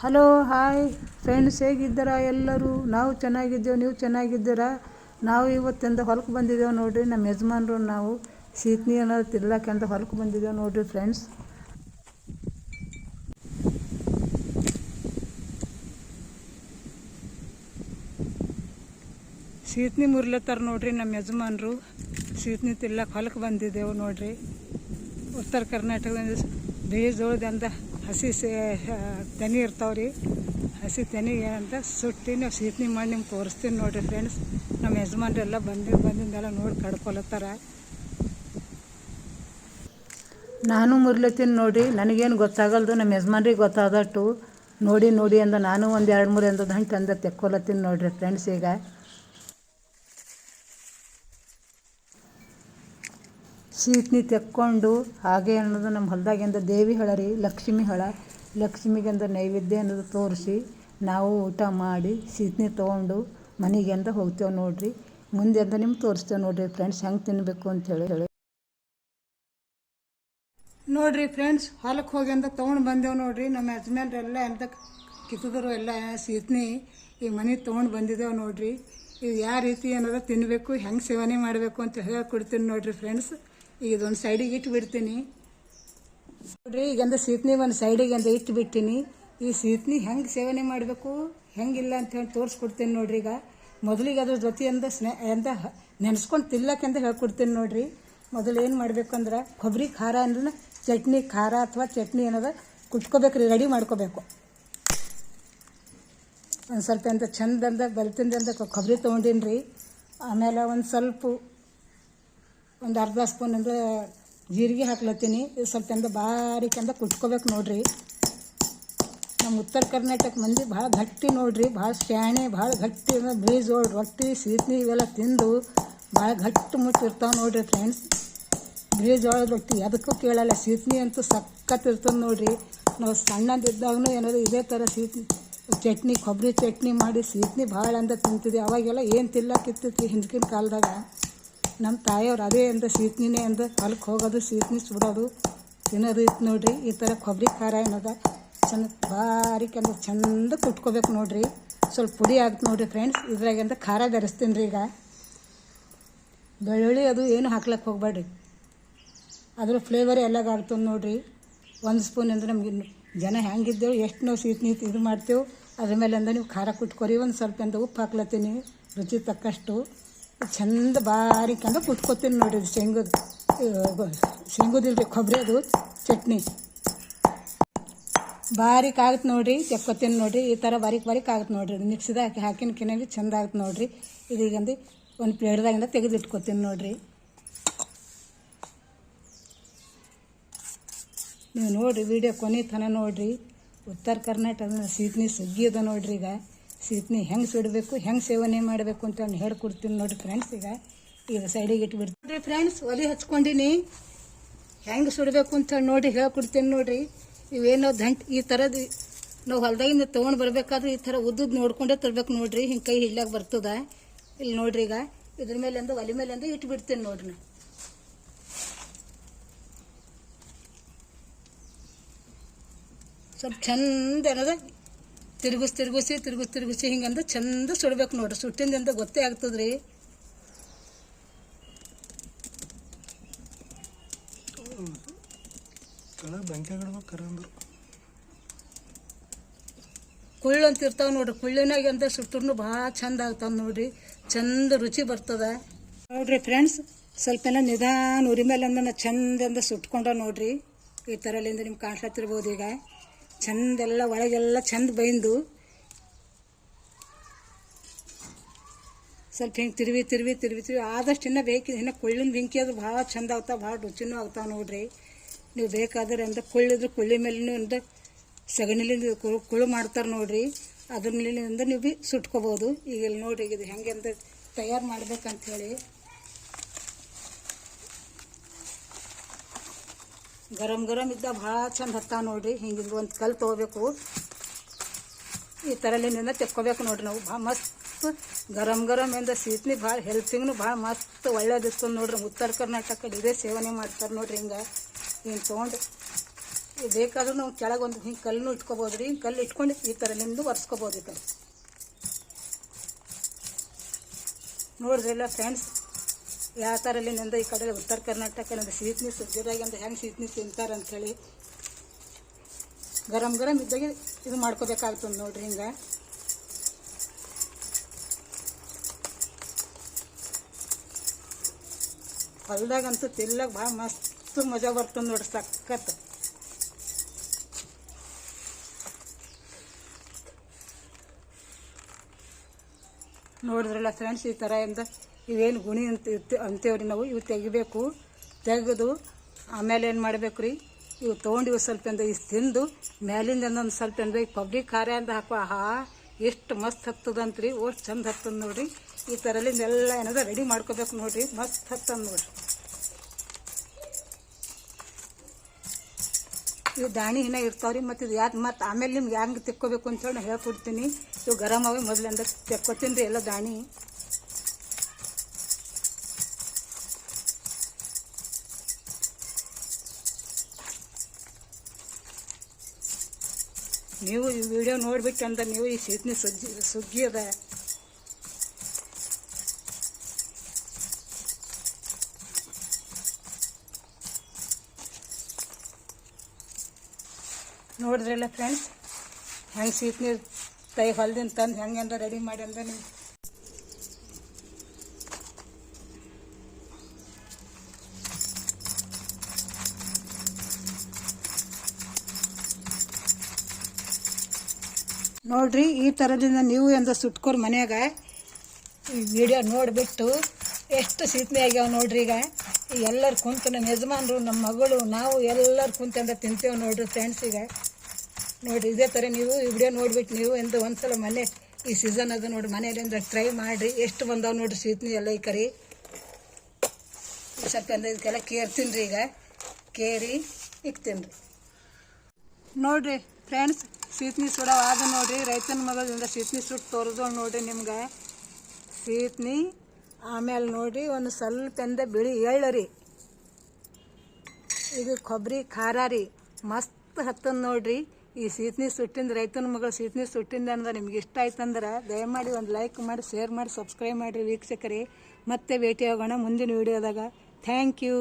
Hello, hi. Friends, ಹೇಗಿದ್ದೀರಾ ಎಲ್ಲರೂ? ನಾವು ಚೆನ್ನಾಗಿದ್ದೇವೆ, ನೀವು ಚೆನ್ನಾಗಿದ್ದೀರಾ? ನಾವು ಇವತ್ತಿಂದ ಹೊಲಕ್ಕೆ ಬಂದಿದ್ದೇವೆ ನೋಡಿರಿ. ನಮ್ಮ ಯಜಮಾನ್ರು ನಾವು ಸೀತ್ನಿ ಅನ್ನೋದು ಅಂತ ಹೊಲಕ್ಕೆ ಬಂದಿದ್ದೇವೆ ನೋಡಿರಿ ಫ್ರೆಂಡ್ಸ್. ಸೀತ್ನಿ ಮುರ್ಲತ್ತಾರ ನೋಡಿರಿ ನಮ್ಮ ಯಜಮಾನ್ರು. ಸೀತ್ನಿ ತಿರ್ಲಾಕೆ ಹೊಲಕ್ಕೆ ಬಂದಿದ್ದೇವೆ ನೋಡಿರಿ. ಉತ್ತರ ಕರ್ನಾಟಕದಿಂದ ಬೇಜೋಳದಿಂದ ಹಸಿ ಸೇ ತೆನಿ ರೀ ಹಸಿ ತೆನಿ ಏನಂತ ಸುಟ್ಟಿ ನಾವು ಸೀತ್ನಿ ಮಾಡಿ ನಿಮ್ಗೆ ತೋರಿಸ್ತೀನಿ ನೋಡಿರಿ ಫ್ರೆಂಡ್ಸ್ ನಮ್ಮ ಯಜಮಾನ್ರೆಲ್ಲ ಬಂದು ಬಂದಿದ್ದೆಲ್ಲ ನೋಡಿ ಕಡ್ಕೊಲತ್ತಾರ ನಾನು ಮುರ್ಲತ್ತೀನಿ ನೋಡಿ, ನನಗೇನು ಗೊತ್ತಾಗಲ್ದು ನಮ್ಮ ಯಜಮಾನ್ರಿಗೆ ಗೊತ್ತಾದಟ್ಟು ನೋಡಿ ನೋಡಿ ಅಂದ ನಾನು ಒಂದು ಎರಡು ಮೂರು ಎಂದದ ಹಂಗೆ ತಂದ ತೆಕ್ಕೊಲತ್ತೀನಿ ನೋಡಿರಿ ಫ್ರೆಂಡ್ಸ್ ಈಗ. ಸೀತ್ನಿ ತೆಕ್ಕೊಂಡು ಹಾಗೆ ಅನ್ನೋದು ನಮ್ಮ ಹೊಲದಾಗಿಂದ ದೇವಿ ಹಳ ರೀ, ಲಕ್ಷ್ಮಿ ಹಳ. ಲಕ್ಷ್ಮಿಗೆಂದ ನೈವೇದ್ಯ ಅನ್ನೋದು ತೋರಿಸಿ ನಾವು ಊಟ ಮಾಡಿ ಶೀಟ್ನಿ ತೊಗೊಂಡು ಮನೆಗೆಂದ ಹೋಗ್ತೇವೆ ನೋಡ್ರಿ. ಮುಂದೆ ಅಂತ ನಿಮ್ಗೆ ತೋರಿಸ್ತೇವೆ ನೋಡ್ರಿ ಫ್ರೆಂಡ್ಸ್ ಹೆಂಗೆ ತಿನ್ನಬೇಕು ಅಂತೇಳಿ ಹೇಳಿ. ನೋಡ್ರಿ ಫ್ರೆಂಡ್ಸ್ ಹೊಲಕ್ಕೆ ಹೋಗಿ ಅಂತ ತೊಗೊಂಡು ಬಂದೇವು ನೋಡ್ರಿ. ನಮ್ಮ ಯಜಮಾನ್ರೆಲ್ಲ ಎಂತ ಕಿತ್ತಿದ್ರು ಎಲ್ಲ ಸೀತ್ನಿ ಈ ಮನೆ ತೊಗೊಂಡು ಬಂದಿದ್ದೇವೆ ನೋಡ್ರಿ. ಇದು ಯಾವ ರೀತಿ ಏನಾದ್ರು ತಿನ್ನಬೇಕು ಹೆಂಗೆ ಸೇವನೆ ಮಾಡಬೇಕು ಅಂತ ಹೇಳ್ಕೊಡ್ತೀನಿ ನೋಡ್ರಿ ಫ್ರೆಂಡ್ಸ್ ಈಗ ಇದೊಂದು ಸೈಡಿಗೆ ಇಟ್ಟು ಬಿಡ್ತೀನಿ ನೋಡ್ರಿ ಈಗಂದ ಸೀತ್ನಿ ಒಂದು ಸೈಡಿಗೆ ಅಂದ ಇಟ್ಟು ಬಿಟ್ಟೀನಿ ಈ ಸೀತ್ನಿ ಹೆಂಗೆ ಸೇವನೆ ಮಾಡಬೇಕು, ಹೆಂಗಿಲ್ಲ ಅಂತ ಹೇಳಿ ತೋರಿಸ್ಕೊಡ್ತೀನಿ ನೋಡ್ರಿ ಈಗ. ಮೊದಲಿಗೆ ಅದ್ರ ಜೊತೆ ಅಂದ ಸ್ನೇ ಅಂತ ನೆನೆಸ್ಕೊಂಡು ತಿಲ್ಲಕ್ಕಂತ ಹೇಳ್ಕೊಡ್ತೀನಿ ನೋಡ್ರಿ. ಮೊದಲು ಏನು ಮಾಡ್ಬೇಕಂದ್ರೆ ಕೊಬ್ಬರಿ ಖಾರ ಅಂದ್ರೆ ಚಟ್ನಿ ಖಾರ ಅಥವಾ ಚಟ್ನಿ ಏನದ ಕುಟ್ಕೋಬೇಕು ರೀ ರೆಡಿ ಮಾಡ್ಕೋಬೇಕು. ಒಂದು ಸ್ವಲ್ಪ ಅಂತ ಚಂದಂದ ಬೆಲ್ತಿಂದಂದ ಕೊಬ್ಬರಿ ತೊಗೊಂಡಿನಿ ರೀ ಆಮೇಲೆ ಒಂದು ಸ್ವಲ್ಪ ಒಂದು ಅರ್ಧ ಸ್ಪೂನ್ ಅಂದ್ರೆ ಜೀರಿಗೆ ಹಾಕ್ಲತ್ತೀನಿ. ಇದು ಸ್ವಲ್ಪ ಚಂದ ಬಾರಿ ಚಂದ ಕುಟ್ಕೋಬೇಕು ನೋಡ್ರಿ. ನಮ್ಮ ಉತ್ತರ ಕರ್ನಾಟಕ ಮಂದಿ ಭಾಳ ಗಟ್ಟಿ ನೋಡ್ರಿ. ಭಾಳ ಶಾಣೆ ಭಾಳ ಗಟ್ಟಿ ಬೀಜೋಳು ರೊಟ್ಟಿ, ಸೀತ್ನಿ ಇವೆಲ್ಲ ತಿಂದು ಭಾಳ ಗಟ್ಟಿ ಮುಟ್ಟಿರ್ತಾವ ನೋಡ್ರಿ ಫ್ರೆಂಡ್ಸ್ ಬೀಜೋಳ ರೊಟ್ಟಿ ಅದಕ್ಕೂ ಕೇಳಲ್ಲ. ಸೀತ್ನಿ ಅಂತೂ ಸಖತ್ ಇರ್ತದೆ ನೋಡ್ರಿ. ನಾವು ಸಣ್ಣದಿದ್ದಾಗೂ ಏನಾದ್ರು ಇದೇ ಥರ ಸೀತ್ನಿ, ಚಟ್ನಿ ಕೊಬ್ಬರಿ ಚಟ್ನಿ ಮಾಡಿ ಸೀತ್ನಿ ಭಾಳ ಅಂದ ತಿಂತಿದ್ವಿ. ಅವಾಗೆಲ್ಲ ಏನು ತಿಲ್ಲಕ್ಕಿತ್ತು ಹಿಂದಿನ ಕಾಲದಾಗ? ನಮ್ಮ ತಾಯಿಯವ್ರು ಅದೇ ಅಂದ್ರೆ ಸೀತ್ನಿನೇ ಅಂದ್ರೆ ಹೊಲಕ್ಕೆ ಹೋಗೋದು ಸೀತ್ನಿ ಸುಡೋದು. ತಿನ್ನೋದು ಇತ್ತು ನೋಡ್ರಿ, ಈ ಥರ ಕೊಬ್ಬರಿ ಖಾರ ಏನದ? ಚೆನ್ನ ಭಾರಿ ಅಂದ್ರೆ ಚಂದ ಕುಟ್ಕೋಬೇಕು ನೋಡ್ರಿ. ಸ್ವಲ್ಪ ಪುಡಿ ಆಗುತ್ತೆ ನೋಡ್ರಿ ಫ್ರೆಂಡ್ಸ್ ಇದ್ರಾಗಿಂದ ಖಾರ ಬೆರೆಸ್ತೀನಿ ರೀ ಈಗ. ಬೆಳ್ಳುಳ್ಳಿ ಅದು ಏನು ಹಾಕ್ಲಕ್ಕೆ ಹೋಗ್ಬೇಡ್ರಿ. ಅದ್ರ ಫ್ಲೇವರ್ ಎಲ್ಲ ಆಗ್ತದೆ ನೋಡ್ರಿ. ಒಂದು ಸ್ಪೂನ್ ಅಂದ್ರೆ ನಮಗೆ ಜನ ಹೆಂಗಿದ್ದೇವೆ, ಎಷ್ಟು ನಾವು ಸೀತ್ನಿ ಇದು ಮಾಡ್ತೇವೆ, ಅದ್ರ ಮೇಲೆ ಅಂದ್ರೆ ನೀವು ಖಾರ ಕುಟ್ಕೊರಿ. ಒಂದು ಸ್ವಲ್ಪ ಅಂತ ಉಪ್ಪು ಹಾಕ್ಲತ್ತೀನಿ, ರುಚಿ ತಕ್ಕಷ್ಟು. ಚಂದ ಬಾರಿಕಂದ ಕುಟ್ಕೋತೀನಿ ನೋಡಿ ಇದು ಶೇಂಗದ ಶೇಂಗದಿಲ್ರಿ ಕೊಬ್ಬರಿ ಅದು, ಚಟ್ನಿ. ಬಾರಿಕ್ ಆಗುತ್ತೆ ನೋಡ್ರಿ, ತೆಕ್ಕೋತೀನಿ ನೋಡ್ರಿ, ಈ ಥರ ಬಾರಿಕ್ ಬಾರಿಕ್ ಆಗುತ್ತೆ ನೋಡಿರಿ. ಮಿಕ್ಸಿದಾಗ ಹಾಕಿ, ಹಾಕಿನ ಕಿನಲ್ಲಿ ಚಂದ ಆಗುತ್ತೆ ನೋಡಿರಿ. ಇದೀಗಂದು ಒಂದು ಪ್ಲೇಟ್ದಾಗಿಂದ ತೆಗೆದು ಇಟ್ಕೋತೀನಿ ನೋಡ್ರಿ. ನೀವು ನೋಡಿರಿ, ವಿಡಿಯೋ ಕೊನೆ ತನ ನೋಡಿರಿ. ಉತ್ತರ ಕರ್ನಾಟಕದ ಸೀತ್ನಿ ಸುಗ್ಗಿ ಅದ ನೋಡ್ರಿ ಈಗ. ಸೀತ್ನಿ ಹೆಂಗೆ ಸುಡಬೇಕು, ಹೆಂಗೆ ಸೇವನೆ ಮಾಡಬೇಕು ಅಂತ ನಾನು ಹೇಳ್ಕೊಡ್ತೀನಿ ನೋಡಿ ಫ್ರೆಂಡ್ಸ್ ಈಗ. ಈಗ ಸೈಡಿಗೆ ಇಟ್ಬಿಡ್ತೀನಿ. ನೋಡಿರಿ ಫ್ರೆಂಡ್ಸ್ ಒಲೆ ಹಚ್ಕೊಂಡಿನಿ. ಹೆಂಗೆ ಸುಡಬೇಕು ಅಂತ ನೋಡಿ ಹೇಳ್ಕೊಡ್ತೀನಿ ನೋಡಿರಿ. ಇವೇನೋ ದಂಟ್, ಈ ಥರದ್ದು ನಾವು ಹೊಲದಾಗಿಂದ ತೊಗೊಂಡು ಬರಬೇಕಾದ್ರೆ ಈ ಥರ ಉದ್ದದ್ದು ನೋಡ್ಕೊಂಡೇ ತರ್ಬೇಕು ನೋಡಿರಿ. ಹಿಂಗೆ ಕೈ ಹಿಡ್ಲಾಗ ಬರ್ತದ. ಇಲ್ಲಿ ನೋಡ್ರಿ ಈಗ. ಇದ್ರ ಮೇಲೆ ಅಂದು ಒಲೆ ಮೇಲೆ ಅಂದು ಇಟ್ಬಿಡ್ತೀನಿ ನೋಡ್ರಿ ನಾ ಸ್ವಲ್ಪ ಚಂದ ಏನದ? ತಿರುಗಿಸಿ ತಿರುಗಿಸಿ ತಿರುಗಿಸಿ ತಿರುಗಿಸಿ ಹಿಂಗಂದು ಚಂದ ಸುಡ್ಬೇಕು ನೋಡ್ರಿ. ಸುಟ್ಟಿಂದಿಂದ ಗೊತ್ತೇ ಆಗ್ತದ್ರಿ. ಕುಳ್ಳು ಅಂತ ಇರ್ತಾವ ನೋಡ್ರಿ. ಕುಳ್ಳಿನಾಗ ಅಂತ ಸುಟ್ಟರು ಭಾಳ ಚಂದ ಆಗ್ತಾವ ನೋಡ್ರಿ. ಚಂದ ರುಚಿ ಬರ್ತದ. ನೋಡ್ರಿ ಫ್ರೆಂಡ್ಸ್ ಸ್ವಲ್ಪ ನಿಧಾನ ಉರಿ ಮೇಲೆ ಚಂದ ಚಂದ ಸುಟ್ಕೊಂಡ ನೋಡ್ರಿ. ಈ ಥರಲಿಂದ ನಿಮ್ಗೆ ಕಾಣಿಸ್ಲತ್ತಿರ್ಬೋದು ಈಗ. ಚಂದೆಲ್ಲ ಒಳಗೆಲ್ಲ ಚಂದ ಬೈಂದು. ಸ್ವಲ್ಪ ಹಿಂಗೆ ತಿರುವಿ ತಿರುವಿ ತಿರುವಿ ತಿರುವಿ. ಆದಷ್ಟು ಇನ್ನೂ ಬೇಕು ಇನ್ನು ಕೊಳ್ಳಿನ ಬೆಂಕಿ ಅದು ಭಾಳ ಚಂದ ಆಗ್ತಾವೆ ಭಾಳ ರುಚಿನೂ ಆಗ್ತಾವೆ ನೋಡ್ರಿ. ನೀವು ಬೇಕಾದ್ರೆ ಅಂದ್ರೆ ಕೊಳ್ಳಿದ್ರೆ ಕೊಳ್ಳಿ ಮೇಲಿನ ಅಂದ್ರೆ ಸಗಣಿಲಿಂದ ಕುಳು ಮಾಡ್ತಾರೆ ನೋಡ್ರಿ. ಅದ್ರ ಮೇಲಿನಿಂದ ನೀವು ಭೀ ಸುಟ್ಕೋಬೋದು. ಈಗ ಇಲ್ಲಿ ನೋಡ್ರಿ, ಇದು ಹೆಂಗೆ ಅಂತ ತಯಾರು ಮಾಡ್ಬೇಕಂತ ಹೇಳಿ. ಗರಂ ಗರಂ ಇದ್ದ ಭಾಳ ಚಂದ ಹತ್ತಾವ ನೋಡ್ರಿ. ಹಿಂಗಿಂದ ಒಂದು ಕಲ್ಲು ತೊಗೋಬೇಕು. ಈ ಥರಲಿಂದ ತೆಕ್ಕೋಬೇಕು ನೋಡ್ರಿ ನಾವು. ಭಾಳ ಮಸ್ತ್ ಗರಂ ಗರಂ ಇಂದ ಸೀತ್ನಿ, ಭಾಳ ಹೆಲ್ತಿಂಗ್ನು ಭಾಳ ಮಸ್ತ್ ಒಳ್ಳೇದಿತ್ತು ನೋಡ್ರಿ. ಉತ್ತರ ಕರ್ನಾಟಕ ಇದೇ ಸೇವನೆ ಮಾಡ್ತಾರೆ ನೋಡ್ರಿ ಹಿಂಗೆ. ಹಿಂಗೆ ತೊಗೊಂಡು ಬೇಕಾದ್ರೂ ನಾವು ಕೆಳಗೊಂದು ಹಿಂಗೆ ಕಲ್ಲನ್ನು ಇಟ್ಕೋಬೋದು ರೀ ಹಿಂಗೆ ಕಲ್ಲು ಇಟ್ಕೊಂಡು ಈ ಥರ ನಿಮ್ಮದು ಒರೆಸ್ಕೋಬೋದು ಈ ಥರ ನೋಡಿದ್ರಲ್ಲ ಫ್ರೆಂಡ್ಸ್ ಯಾವ ಥರ ಇಲ್ಲಿಂದ ಈ ಕಡೆ ಉತ್ತರ ಕರ್ನಾಟಕದಿಂದ ಸೀತ್ನಿ ಸುದ್ದಿದಾಗ ಅಂತ ಹೆಂಗೆ ಸೀತ್ನಿ ತಿಂತಾರೆ ಅಂಥೇಳಿ ಗರಂ ಗರಂ ಇದ್ದಾಗೆ ಇದು ಮಾಡ್ಕೋಬೇಕಾಗ್ತದೆ ನೋಡ್ರಿ ಹಿಂಗೆ. ಹೊಲ್ದಾಗಂತೂ ತಿಲ್ಲಕ್ಕೆ ಭಾಳ ಮಸ್ತ್ ಮಜಾ ಬರ್ತದೆ ನೋಡ್ರಿ ಸಖತ್. ನೋಡಿದ್ರಲ್ಲ ಫ್ರೆಂಡ್ಸ್ ಈ ಥರ ಇಂದ ಇವೇನು ಗುಣಿ ಅಂತ ಅಂತೀವ್ರಿ ನಾವು. ಇವು ತೆಗಿಬೇಕು, ತೆಗೆದು ಆಮೇಲೆ ಏನು ಮಾಡಬೇಕು ರೀ ಇವು ತೊಗೊಂಡು ಸ್ವಲ್ಪ ಎಂದ ಇಷ್ಟು ತಿಂದು ಮೇಲಿಂದ ಒಂದೊಂದು ಸ್ವಲ್ಪ ಎಂದ ಈ ಪಬ್ಲಿಕ್ ಖಾರ ಅಂತ ಹಾಕುವ. ಆಹಾ, ಎಷ್ಟು ಮಸ್ತ್ ಹತ್ತದಂತ್ರಿ, ಓಷ್ಟು ಚಂದ ಹತ್ತದ ನೋಡಿರಿ. ಈ ಥರಲಿಂದ ಎಲ್ಲ ಏನದ ರೆಡಿ ಮಾಡ್ಕೋಬೇಕು ನೋಡಿರಿ. ಮಸ್ತ್ ಹತ್ತದ ನೋಡ್ರಿ. ಇವು ದಾಣಿ ಇನ್ನ ಇರ್ತಾವ್ರಿ, ಮತ್ತು ಇದು ಯಾಕೆ ಮತ್ತು ಆಮೇಲೆ ನಿಮ್ಗೆ ಹೆಂಗೆ ತೆಕ್ಕೋಬೇಕು ಅಂತೇಳಿ ನಾನು ಹೇಳ್ಕೊಡ್ತೀನಿ. ಇವು ಗರಂ ಅವಿ ಮೊದಲಿಂದ ತೆಕ್ಕೋತೀನಿ ರೀ ಎಲ್ಲ ದಾಣಿ. ನೀವು ಈ ವಿಡಿಯೋ ನೋಡ್ಬಿಟ್ಟು ಅಂತ ನೀವು ಈ ಸೀತ್ನಿ ಸುಗ್ಗಿ ಸುಗ್ಗಿ ಅದ. ನೋಡಿದ್ರಲ್ಲ ಫ್ರೆಂಡ್ಸ್ ಹೆಂಗೆ ಸೀಟ್ ನೀರು ತೈ ಹೊಲ್ದಿಂದ ತಂದು ಹೆಂಗೆ ಅಂದ್ರೆ ರೆಡಿ ಮಾಡಿ ಅಂದ್ರೆ ನೀವು ನೋಡ್ರಿ, ಈ ಥರದಿಂದ ನೀವು ಎಂದ ಸುಟ್ಕೊರ್ ಮನೆಯಾಗ ಈ ವಿಡಿಯೋ ನೋಡಿಬಿಟ್ಟು ಎಷ್ಟು ಸೀತನೆ ಆಗ್ಯಾವ ನೋಡ್ರಿ ಈಗ. ಎಲ್ಲರೂ ಕುಂತು ನಮ್ಮ ಯಜಮಾನರು, ನಮ್ಮ ಮಗಳು, ನಾವು ಎಲ್ಲರೂ ಕುಂತಂದ ತಿಂತೇವೆ ನೋಡ್ರಿ ಫ್ರೆಂಡ್ಸಿಗೆ ನೋಡಿರಿ ಇದೇ ಥರ ನೀವು ಈ ವಿಡಿಯೋ ನೋಡ್ಬಿಟ್ಟು ನೀವು ಎಂದು ಒಂದು ಸಲ ಮನೆ, ಈ ಸೀಸನ್ ಅದು ನೋಡಿ ಮನೆಯಲ್ಲಿಂದ ಟ್ರೈ ಮಾಡಿರಿ. ಎಷ್ಟು ಬಂದಾವ ನೋಡ್ರಿ ಸೀತ್ನಿ ಎಲ್ಲ ಈ ಕರಿ ಸ್ವಲ್ಪ ಅಂದ್ರೆ ಇದಕ್ಕೆಲ್ಲ ಕೇರ್ತೀನಿ ರೀ ಈಗ. ಕೇರಿ ಇಕ್ತೀನಿ ರೀ ನೋಡ್ರಿ ಫ್ರೆಂಡ್ಸ್ ಸೀತ್ನಿ ಸುಡೋ ಆದ ನೋಡ್ರಿ. ರೈತನ ಮಗಳಿಂದ ಸೀತ್ನಿ ಸುಟ್ಟು ತೋರಿದೋ ನೋಡ್ರಿ ನಿಮ್ಗೆ. ಸೀತ್ನಿ ಆಮೇಲೆ ನೋಡಿ ಒಂದು ಸ್ವಲ್ಪ ಎಂದ ಬಿಳಿ ಎಳ್ಳು ರೀ. ಇದು ಕೊಬ್ಬರಿ, ಖಾರ ರೀ. ಮಸ್ತ್ ಹತ್ತದ ನೋಡ್ರಿ. ಈ ಸೀತ್ನಿ ಸುಟ್ಟಿಂದ ರೈತನ ಮಗಳು ಸೀತ್ನಿ ಸುಟ್ಟಿಂದ ಅಂದ್ರೆ ನಿಮ್ಗೆ ಇಷ್ಟ ಆಯ್ತಂದ್ರೆ ದಯಮಾಡಿ ಒಂದು ಲೈಕ್ ಮಾಡಿ, ಶೇರ್ ಮಾಡಿ, ಸಬ್ಸ್ಕ್ರೈಬ್ ಮಾಡಿರಿ ವೀಕ್ಷಕರೇ. ಮತ್ತೆ ಭೇಟಿ ಆಗೋಣ ಮುಂದಿನ ವಿಡಿಯೋದಾಗ. Thank you.